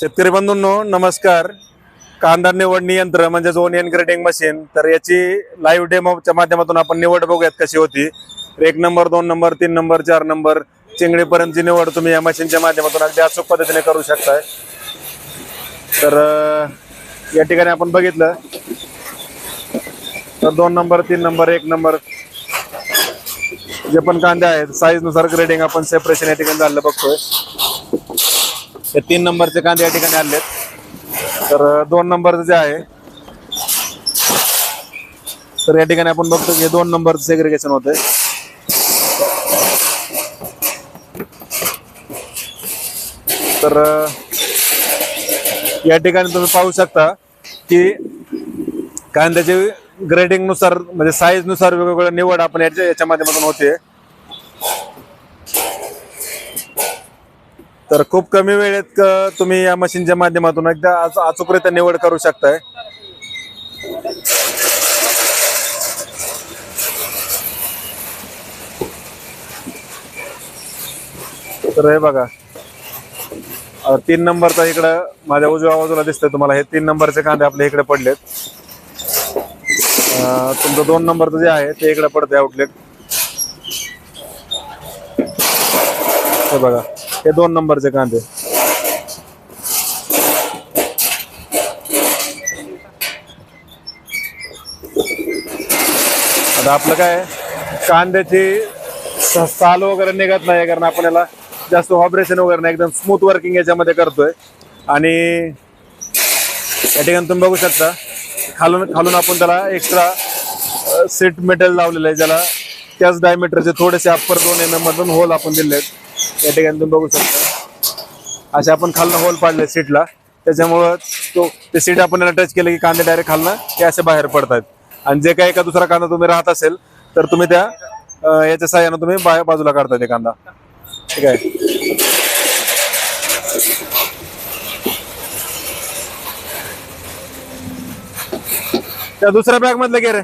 शेतकरी बंधूंनो नमस्कार. कांदा निवडणी यंत्र म्हणजेच ओनियन ग्रेडिंग मशीन तर याची लाईव्ह डेमोच्या माध्यमातून आपण निवड बघूयात कशी होती. एक नंबर दोन नंबर तीन नंबर चार नंबर चिंगडीपर्यंतची निवड तुम्ही या मशीनच्या माध्यमातून अगदी अचूक पद्धतीने करू शकताय. तर या ठिकाणी आपण बघितलं. तर दोन नंबर तीन नंबर एक नंबर जे पण कांदे आहेत साईजनुसार ग्रेडिंग आपण सेपरेशन या ठिकाणी झालं बघतोय. हे तीन नंबरचे कांदे या ठिकाणी आणलेत तर दोन नंबरचं जे आहे तर या ठिकाणी आपण बघतो की दोन नंबरचं सेग्रिगेशन होते तर या ठिकाणी तुम्ही पाहू शकता की कांद्याचे ग्रेडिंगनुसार म्हणजे साईजनुसार वेगवेगळ्या निवड आपण याच्या याच्या माध्यमातून होते तर खूप कमी वेळेत क- तुम्ही या मशीनच्या माध्यमातून एकदा अच- अचूकरित्या निवड करू शकताय. तर हे बघा. आता तीन नंबरचा इकडं माझ्या उजव्या बाजूला दिसतंय तुम्हाला. हे तीन नंबरचे कांदे आपल्या इकडे पडलेत. अं, तुमचं दोन नंबरचं जे आहे ते इकडे पडते आउटलेट हे बघा. हे दोन नंबरचे कांदे. आता आपलं काय कांद्याची साल वगैरे निघत नाही कारण आपण याला जास्त ऑपरेशन वगैरे नाही एकदम स्मूथ वर्किंग याच्यामध्ये करतोय. आणि या ठिकाणी तुम्ही बघू शकता खालून खालून आपण त्याला एक्स्ट्रा सीट मेटल लावलेलं आहे ज्याला त्याच डायमीटरचे थोडेसे अप्पर दोन एम एम मधून होल आपण दिले आहेत. या ठिकाणी तुम्ही बघू शकता. असे आपण खालनं होल पाडले सीटला त्याच्यामुळं तो ते सीट आपण याला टच केलं की कांदे डायरेक्ट खालनं ते असे बाहेर पडतात. आणि जे काही एका दुसरा कांदा तुम्ही राहत असेल तर तुम्ही त्या याच्या साह्यानं तुम्ही बाहेर बाजूला काढता ते कांदा. ठीक आहे? त्या दुसऱ्या बॅग मधले गे रे.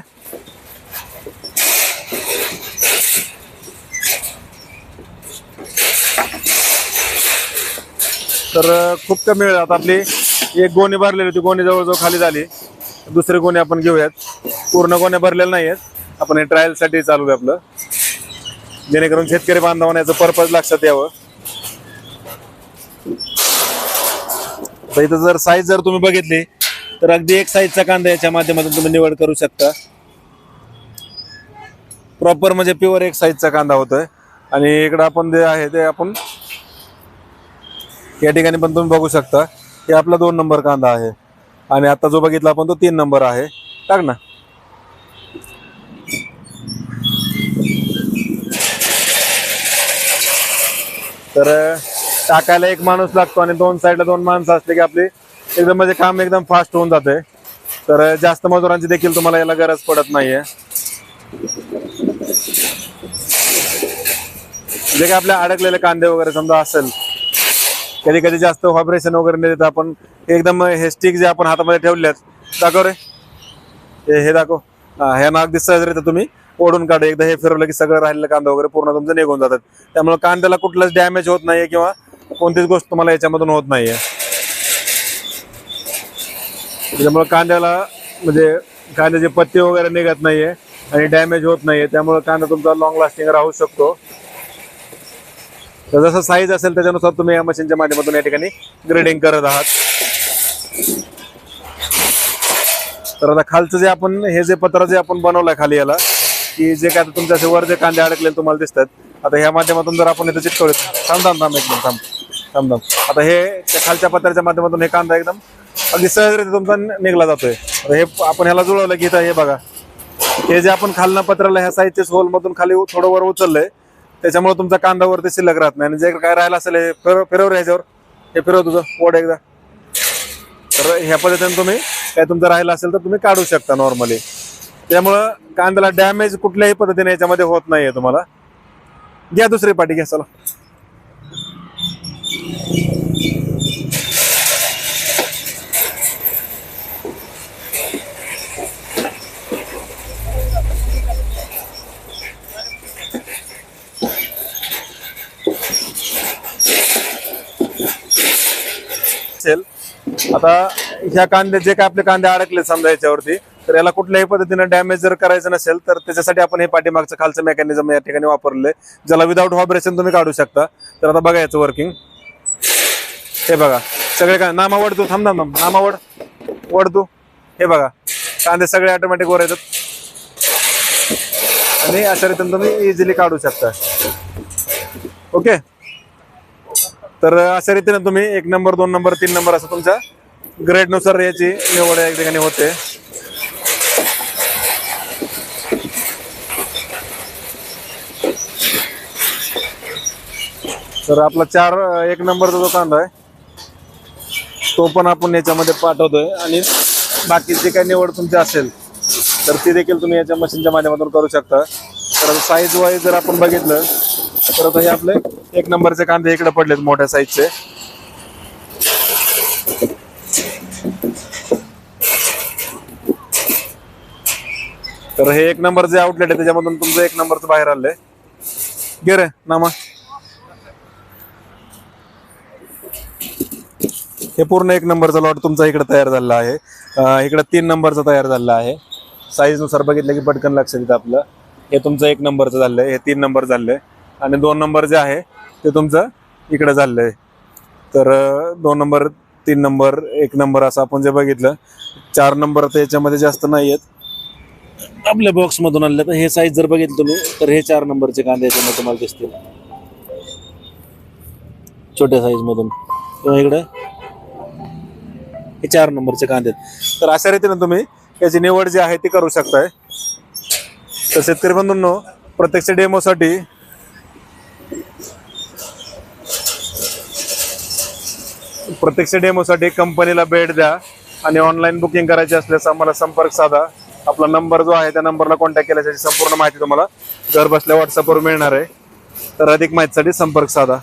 तर खूप कमी वेळ आता आपली. एक गोणी भरलेली होती गोणी जवळजवळ खाली झाली. दुसरी गोणी आपण घेऊयात. पूर्ण गोण्या भरलेल्या नाही आहेत आपण हे ट्रायलसाठी चालू आहे आपलं. जेणेकरून शेतकरी बांधवांना याचं पर्पज लक्षात यावं. तर इथं जर साईज जर तुम्ही बघितली तर अगदी एक साईजचा कांदा याच्या माध्यमातून तुम्ही निवड करू शकता. प्रॉपर म्हणजे प्युअर एक साईजचा कांदा होतोय. आणि इकडं आपण जे आहे ते आपण या ठिकाणी पण तुम्ही बघू शकता. हे आपला दोन नंबर कांदा आहे. आणि आता जो बघितला आपण तो तीन नंबर आहे. टाक ना. तर टाकायला एक माणूस लागतो आणि दोन साईडला दोन माणसं असले की आपली एकदम म्हणजे काम एकदम फास्ट होऊन जाते. तर जास्त मजुरांची देखील तुम्हाला याला गरज पडत नाहीये. जे काही आपल्या अडकलेले कांदे वगैरे समजा असेल कधी कधी जास्त व्हायब्रेशन वगैरे नाही देत आपण. एकदम हे स्टिक जे आपण हातामध्ये ठेवले दाखव रे. हे हे दाखव. हा ह्यानं अगदी तर तुम्ही ओढून काढा. एकदा हे फिरवलं की सगळं राहिलेलं कांदा वगैरे पूर्ण तुमचं निघून जातात. त्यामुळे कांद्याला कुठलंच डॅमेज होत नाहीये किंवा कोणतीच गोष्ट तुम्हाला याच्यामधून होत नाहीये. त्याच्यामुळे कांद्याला म्हणजे कांद्याचे पत्ते वगैरे निघत नाहीये आणि डॅमेज होत नाहीये. त्यामुळे कांदा तुमचा लॉंग लास्टिंग राहू शकतो. तर जसं साईज असेल त्याच्यानुसार तुम्ही या मशीनच्या माध्यमातून या ठिकाणी ग्रेडिंग करत आहात. तर आता खालचं जे आपण हे जे पत्र जे आपण बनवलंय खाली याला की जे काय तुमच्या असे वर जे कांदे अडकलेले तुम्हाला दिसतात आता ह्या माध्यमातून जर आपण इथं चिटकवले थांब थांब थांब एकदम थांब थांब थांब. आता हे त्या खालच्या पत्राच्या माध्यमातून हे कांदा एकदम अगदी सहजरित्या तुमचा निघला जातोय. हे आपण ह्याला जुळवलं की इथं हे बघा. हे जे आपण खालनं पत्राला ह्या साईजच्या होलमधून खाली थोडं वर उचललंय त्याच्यामुळे तुमचा कांदावरती शिल्लक राहत नाही. आणि जे काय राहिलं असेल हे फिरव फिरव ह्याच्यावर. हे फिरव तुझं ओढ एकदा. तर ह्या पद्धतीने तुम्ही काय तुमचं राहिलं असेल तर तुम्ही काढू शकता नॉर्मली त्यामुळं कांद्याला डॅमेज कुठल्याही पद्धतीने याच्यामध्ये होत नाहीये तुम्हाला. घ्या दुसरी पाठी घ्या चला. असेल. आता ह्या कांदे जे काय आपले कांदे अडकले समजा याच्यावरती तर याला कुठल्याही पद्धतीने डॅमेज जर करायचं नसेल तर त्याच्यासाठी आपण हे पाठीमागचं खालचं मेकॅनिझम या ठिकाणी वापरले ज्याला विदाऊट व्हायब्रेशन तुम्ही काढू शकता. तर आता बघा याचं वर्किंग हे बघा. सगळे काय नामावड तू थांब थांब नामावड वड वड तू हे बघा. कांदे सगळे ऑटोमॅटिक वर येतात. आणि अशा रीतीने तुम्ही इझिली काढू शकता. ओके तर अशा रीतीने तुम्ही एक नंबर दोन नंबर तीन नंबर असं तुमच्या ग्रेडनुसार याची निवड या ठिकाणी होते. तर आपला चार एक नंबरचा जो कांदा आहे तो पण आपण याच्यामध्ये पाठवतोय. आणि बाकी जे काही निवड तुमची असेल तर ती देखील तुम्ही याच्या मशीनच्या माध्यमातून करू शकता. तर साईज वाईज जर आपण बघितलं तर आता हे आपले एक नंबरचे कांदे इकडे पडलेत मोठ्या साईजचे तर हे एक नंबर जे आउटलेट आहे त्याच्यामधून तुमचं एक नंबरचं बाहेर आलंय. गे रे नामा. हे पूर्ण एक नंबरचा लॉट तुमचा इकडे तयार झालेला आहे. इकडे तीन नंबरचा तयार झालेला आहे. साईजनुसार बघितलं की पटकन लक्षात येतं आपलं. हे तुमचं एक नंबरचं झालंय. हे तीन नंबर झालंय. आणि दोन नंबर जे आहे ते तुमचं इकडे झालं आहे तर दोन नंबर तीन नंबर एक नंबर असं आपण जे बघितलं चार नंबर तर याच्यामध्ये जास्त नाही आहेत आपल्या बॉक्समधून आणलं तर हे साईज जर बघितलं तुम्ही तर हे चार नंबरचे कांदे याच्यामध्ये तुम्हाला दिसतील. छोट्या साईजमधून किंवा इकडे? हे चार नंबरचे कांदे आहेत. तर अशा रीतीने तुम्ही याची निवड जी आहे ती करू शकताय. तर शेतकरी बंधूंनो प्रत्यक्ष डेमोसाठी प्रत्यक्ष डेमोसाठी कंपनीला भेट द्या आणि ऑनलाईन बुकिंग करायची असल्यास आम्हाला संपर्क साधा. आपला नंबर जो आहे त्या नंबरला कॉन्टॅक्ट केल्याची संपूर्ण माहिती तुम्हाला घर बसल्या व्हॉट्सअपवर मिळणार आहे. तर अधिक माहितीसाठी संपर्क साधा.